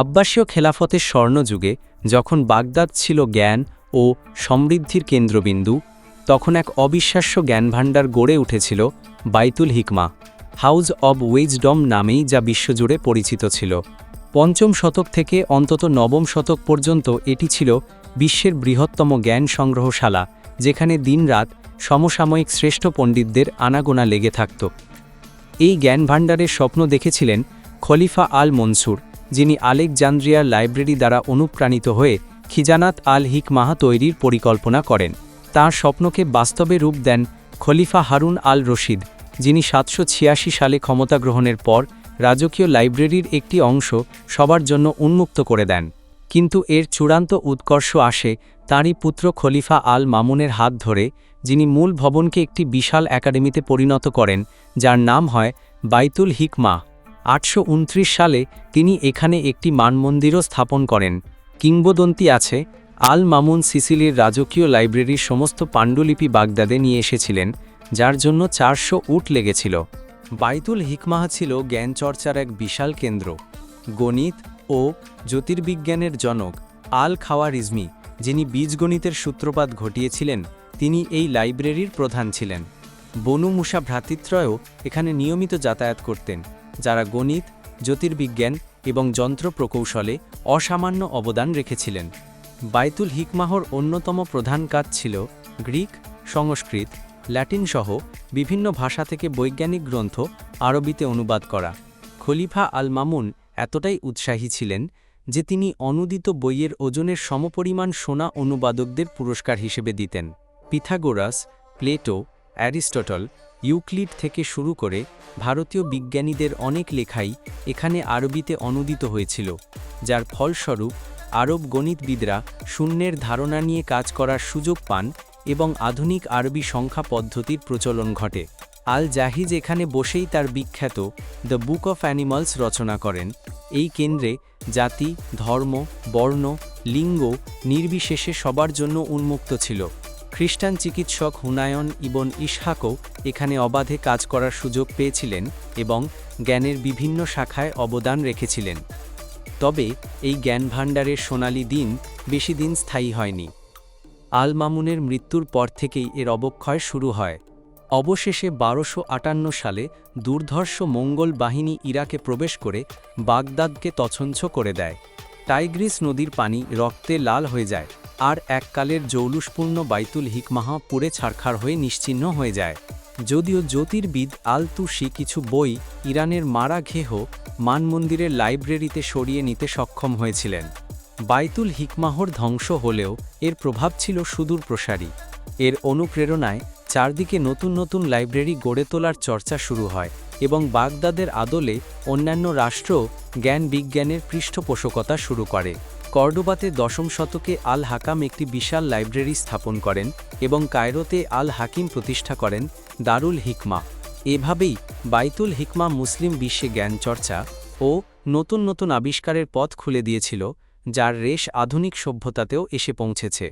আব্বাসীয় খেলাফতের স্বর্ণযুগে যখন বাগদাদ ছিল জ্ঞান ও সমৃদ্ধির কেন্দ্রবিন্দু, তখন এক অবিশ্বাস্য জ্ঞানভাণ্ডার গড়ে উঠেছিল বাইতুল হিকমা, হাউজ অব উইজডম নামেই যা বিশ্বজুড়ে পরিচিত ছিল। পঞ্চম শতক থেকে অন্তত নবম শতক পর্যন্ত এটি ছিল বিশ্বের বৃহত্তম জ্ঞান সংগ্রহশালা, যেখানে দিনরাত সমসাময়িক শ্রেষ্ঠ পণ্ডিতদের আনাগোনা লেগে থাকত। এই জ্ঞান ভাণ্ডারের স্বপ্ন দেখেছিলেন খলিফা আল মনসুর যিনি আলেকজান্দ্রিয়ার লাইব্রেরি দ্বারা অনুপ্রাণিত হয়ে খিজানাত আল হিক হিকমাহা তৈরির পরিকল্পনা করেন। তাঁর স্বপ্নকে বাস্তবে রূপ দেন খলিফা হারুন আল রশিদ যিনি সাতশো ছিয়াশি সালে ক্ষমতা গ্রহণের পর রাজকীয় লাইব্রেরির একটি অংশ সবার জন্য উন্মুক্ত করে দেন। কিন্তু এর চূড়ান্ত উৎকর্ষ আসে তাঁরই পুত্র খলিফা আল মামুনের হাত ধরে, যিনি মূল ভবনকে একটি বিশাল একাডেমিতে পরিণত করেন, যার নাম হয় বাইতুল হিকমা আটশো উনত্রিশ সালে তিনি এখানে একটি মানমন্দিরও স্থাপন করেন। কিংবদন্তি আছে আল মামুন সিসিলির রাজকীয় লাইব্রেরির সমস্ত পাণ্ডুলিপি বাগদাদে নিয়ে এসেছিলেন, যার জন্য চারশো উট লেগেছিল। বাইতুল হিকমাহা ছিল জ্ঞানচর্চার এক বিশাল কেন্দ্র। গণিত ও জ্যোতির্বিজ্ঞানের জনক আল খাওয়ারিজমি, যিনি বীজগণিতের সূত্রপাত ঘটিয়েছিলেন, তিনি এই লাইব্রেরির প্রধান ছিলেন। বনু মুসা ভ্রাতৃত্রয়ও এখানে নিয়মিত যাতায়াত করতেন। যারা গণিত, জ্যোতির্বিজ্ঞান এবং যন্ত্র প্রকৌশলে অসামান্য অবদান রেখেছিলেন। বাইতুল হিকমাহর অন্যতম প্রধান কাজ ছিল গ্রিক, সংস্কৃত, ল্যাটিন সহ বিভিন্ন ভাষা থেকে বৈজ্ঞানিক গ্রন্থ আরবিতে অনুবাদ করা। খলিফা আল মামুন এতটাই উৎসাহী ছিলেন যে তিনি অনুদিত বইয়ের ওজনের সমপরিমাণ সোনা অনুবাদকদের পুরস্কার হিসেবে দিতেন। পিথাগোরাস, প্লেটো, অ্যারিস্টটল ইউক্লিড থেকে শুরু করে ভারতীয় বিজ্ঞানীদের অনেক লেখাই এখানে আরবিতে অনুদিত হয়েছিল, যার ফলস্বরূপ আরব গণিতবিদরা শূন্যের ধারণা নিয়ে কাজ করার সুযোগ পান এবং আধুনিক আরবি সংখ্যা পদ্ধতির প্রচলন ঘটে। আল জাহিজ এখানে বসেই তার বিখ্যাত দ্য বুক অফ অ্যানিমালস রচনা করেন। এই কেন্দ্রে জাতি, ধর্ম, বর্ণ, লিঙ্গ নির্বিশেষে সবার জন্য উন্মুক্ত ছিল। খ্রিস্টান চিকিৎসক হুনায়ন ইবন ইসহাকও এখানে অবাধে কাজ করার সুযোগ পেয়েছিলেন এবং জ্ঞানের বিভিন্ন শাখায় অবদান রেখেছিলেন। তবে এই জ্ঞান ভাণ্ডারের সোনালি দিন বেশি দিন স্থায়ী হয়নি। আল মামুনের মৃত্যুর পর থেকেই এর অবক্ষয় শুরু হয়। অবশেষে বারোশো আটান্ন সালে দুর্ধর্ষ মঙ্গল বাহিনী ইরাকে প্রবেশ করে বাগদাদকে তছঞ্ছ করে দেয়। টাইগ্রিস নদীর পানি রক্তে লাল হয়ে যায়। আর এককালের জৌলুসপূর্ণ বাইতুল হিকমাহা পুড়ে ছারখার হয়ে নিশ্চিহ্ন হয়ে যায়। যদিও জ্যোতির্বিদ আল তুসি কিছু বই ইরানের মারা ঘেহ মানমন্দিরের লাইব্রেরিতে সরিয়ে নিতে সক্ষম হয়েছিলেন। বাইতুল হিকমাহর ধ্বংস হলেও এর প্রভাব ছিল সুদূর প্রসারী। এর অনুপ্রেরণায় চারদিকে নতুন নতুন লাইব্রেরি গড়ে তোলার চর্চা শুরু হয় এবং বাগদাদের আদলে অন্যান্য রাষ্ট্র জ্ঞান বিজ্ঞানের পৃষ্ঠপোষকতা শুরু করে। কর্ডোবাতে দশম শতকে আল হাকাম একটি বিশাল লাইব্রেরি স্থাপন করেন এবং কায়রোতে আল হাকিম প্রতিষ্ঠা করেন দারুল হিকমা। এভাবেই বাইতুল হিকমা মুসলিম বিশ্বে জ্ঞান চর্চা ও নতুন নতুন আবিষ্কারের পথ খুলে দিয়েছিল, যার রেশ আধুনিক সভ্যতাতেও এসে পৌঁছেছে।